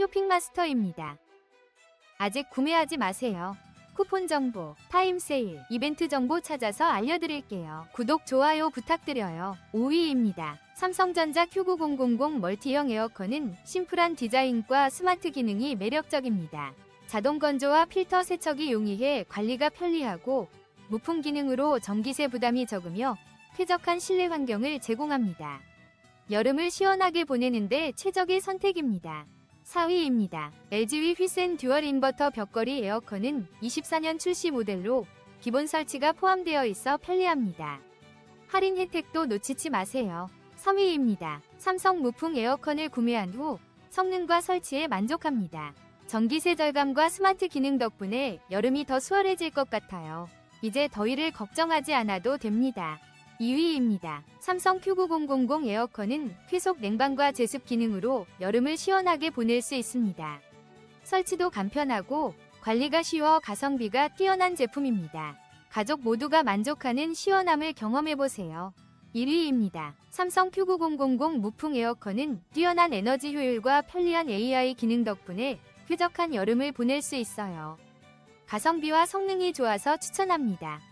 쇼핑마스터입니다. 아직 구매하지 마세요. 쿠폰 정보, 타임 세일, 이벤트 정보 찾아서 알려드릴게요. 구독, 좋아요 부탁드려요. 5위입니다. 삼성전자 Q9000 멀티형 에어컨은 심플한 디자인과 스마트 기능이 매력적입니다. 자동 건조와 필터 세척이 용이해 관리가 편리하고 무풍 기능으로 전기세 부담이 적으며 쾌적한 실내 환경을 제공합니다. 여름을 시원하게 보내는데 최적의 선택입니다. 4위입니다. LG위 휘센 듀얼 인버터 벽걸이 에어컨은 24년 출시 모델로 기본 설치가 포함되어 있어 편리합니다. 할인 혜택도 놓치지 마세요. 3위입니다. 삼성 무풍 에어컨을 구매한 후 성능과 설치에 만족합니다. 전기세 절감과 스마트 기능 덕분에 여름이 더 수월해질 것 같아요. 이제 더위를 걱정하지 않아도 됩니다. 2위입니다. 삼성 Q9000 에어컨은 쾌속 냉방과 제습 기능으로 여름을 시원하게 보낼 수 있습니다. 설치도 간편하고 관리가 쉬워 가성비가 뛰어난 제품입니다. 가족 모두가 만족하는 시원함을 경험해보세요. 1위입니다. 삼성 Q9000 무풍 에어컨은 뛰어난 에너지 효율과 편리한 AI 기능 덕분에 쾌적한 여름을 보낼 수 있어요. 가성비와 성능이 좋아서 추천합니다.